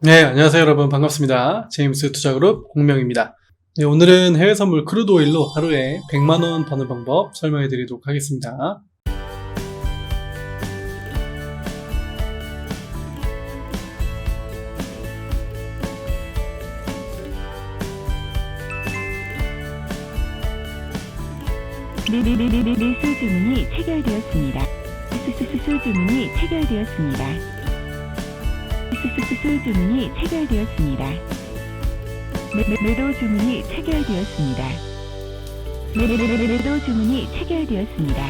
네, 안녕하세요 여러분 반갑습니다. 제임스 투자그룹 공명입니다. 네, 오늘은 해외 선물 크루드 오일로 하루에 100만원 버는 방법 설명해 드리도록 하겠습니다. 매수 주문이 체결되었습니다. 수수수 주문이 체결되었습니다. 수수수 주문이 체결되었습니다. 매도 주문이 체결되었습니다. 매도 주문이 체결되었습니다.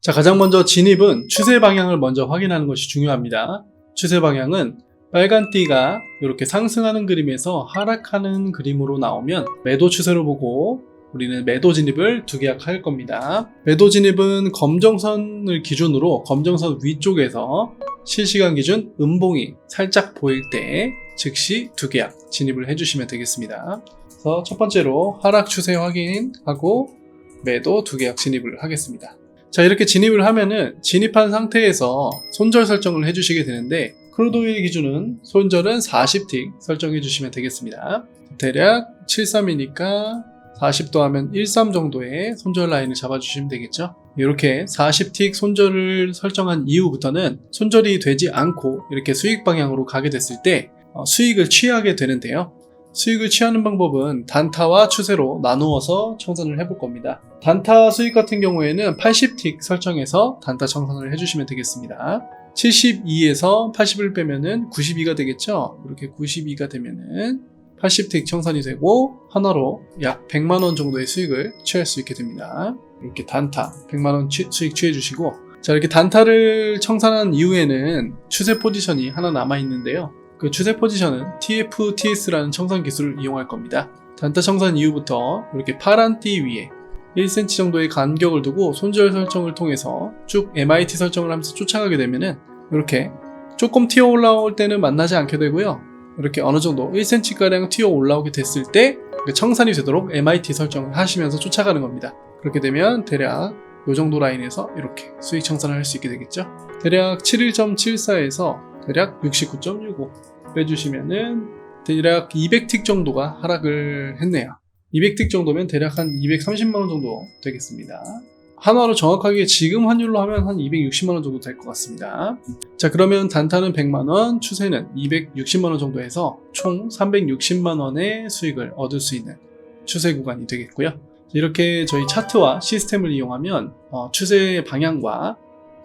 자, 가장 먼저 진입은 추세 방향을 먼저 확인하는 것이 중요합니다. 추세 방향은 빨간 띠가 이렇게 상승하는 그림에서 하락하는 그림으로 나오면 매도 추세로 보고 우리는 매도 진입을 두 계약할 겁니다. 매도 진입은 검정선을 기준으로 검정선 위쪽에서 실시간 기준 음봉이 살짝 보일 때 즉시 두 계약 진입을 해주시면 되겠습니다. 그래서 첫 번째로 하락 추세 확인하고 매도 두 계약 진입을 하겠습니다. 자 이렇게 진입을 하면은 진입한 상태에서 손절 설정을 해주시게 되는데 크루도일 기준은 손절은 40틱 설정해 주시면 되겠습니다. 대략 73이니까 40도 하면 13 정도의 손절 라인을 잡아주시면 되겠죠. 이렇게 40틱 손절을 설정한 이후부터는 손절이 되지 않고 이렇게 수익 방향으로 가게 됐을 때 어, 수익을 취하게 되는데요. 수익을 취하는 방법은 단타와 추세로 나누어서 청산을 해볼 겁니다. 단타 수익 같은 경우에는 80틱 설정해서 단타 청산을 해주시면 되겠습니다. 72에서 80을 빼면은 92가 되겠죠? 이렇게 92가 되면은 80틱 청산이 되고 하나로 약 100만원 정도의 수익을 취할 수 있게 됩니다. 이렇게 단타 100만원 수익 취해 주시고 자 이렇게 단타를 청산한 이후에는 추세 포지션이 하나 남아 있는데요. 그 추세 포지션은 TFTS라는 청산 기술을 이용할 겁니다. 단타 청산 이후부터 이렇게 파란 띠 위에 1cm 정도의 간격을 두고 손절 설정을 통해서 쭉 MIT 설정을 하면서 쫓아가게 되면은 이렇게 조금 튀어 올라올 때는 만나지 않게 되고요. 이렇게 어느 정도 1cm가량 튀어 올라오게 됐을 때 청산이 되도록 MIT 설정을 하시면서 쫓아가는 겁니다. 그렇게 되면 대략 이 정도 라인에서 이렇게 수익 청산을 할 수 있게 되겠죠. 대략 71.74에서 대략 69.65 빼주시면은 대략 200틱 정도가 하락을 했네요. 200틱 정도면 대략 한 230만원 정도 되겠습니다. 한화로 정확하게 지금 환율로 하면 한 260만원 정도 될 것 같습니다. 자, 그러면 단타는 100만원, 추세는 260만원 정도 해서 총 360만원의 수익을 얻을 수 있는 추세 구간이 되겠고요. 이렇게 저희 차트와 시스템을 이용하면 어, 추세의 방향과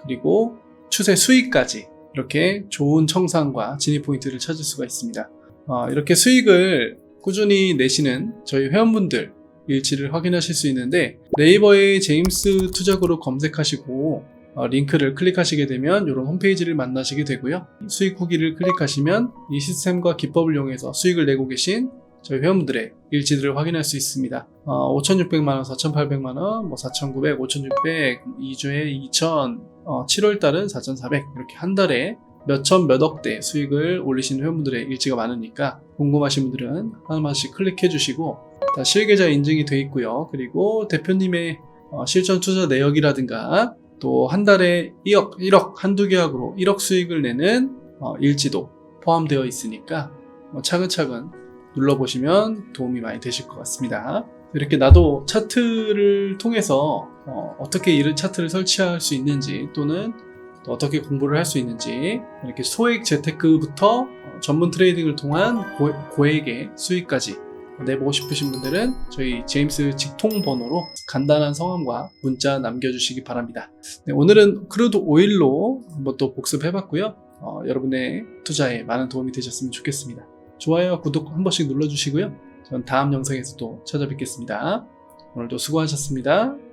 그리고 추세 수익까지 이렇게 좋은 청산과 진입 포인트를 찾을 수가 있습니다. 어, 이렇게 수익을 꾸준히 내시는 저희 회원분들 일치를 확인하실 수 있는데 네이버에 제임스 투자그룹 검색하시고 어, 링크를 클릭하시게 되면 이런 홈페이지를 만나시게 되고요. 수익 후기를 클릭하시면 이 시스템과 기법을 이용해서 수익을 내고 계신 저희 회원분들의 일지들을 확인할 수 있습니다. 어, 5,600만원, 4,800만원, 뭐 4,900, 5,600, 2주에 2,000, 어, 7월달은 4,400 이렇게 한 달에 몇천 몇억대 수익을 올리시는 회원분들의 일지가 많으니까 궁금하신 분들은 하나씩 클릭해 주시고 다 실계좌 인증이 되어 있고요. 그리고 대표님의 어, 실전 투자 내역이라든가 또 한 달에 2억, 1억, 한두 계약으로 1억 수익을 내는 어, 일지도 포함되어 있으니까 뭐 차근차근 눌러보시면 도움이 많이 되실 것 같습니다. 이렇게 나도 차트를 통해서 어, 떻게 이런 차트를 설치할 수 있는지 또는 또 어떻게 공부를 할 수 있는지 이렇게 소액 재테크부터 어, 전문 트레이딩을 통한 고, 고액의 수익까지 내보고 싶으신 분들은 저희 제임스 직통 번호로 간단한 성함과 문자 남겨주시기 바랍니다. 네, 오늘은 크루드 오일로 한번 또 복습해봤고요. 어, 여러분의 투자에 많은 도움이 되셨으면 좋겠습니다. 좋아요와 구독 한 번씩 눌러주시고요. 전 다음 영상에서 또 찾아뵙겠습니다. 오늘도 수고하셨습니다.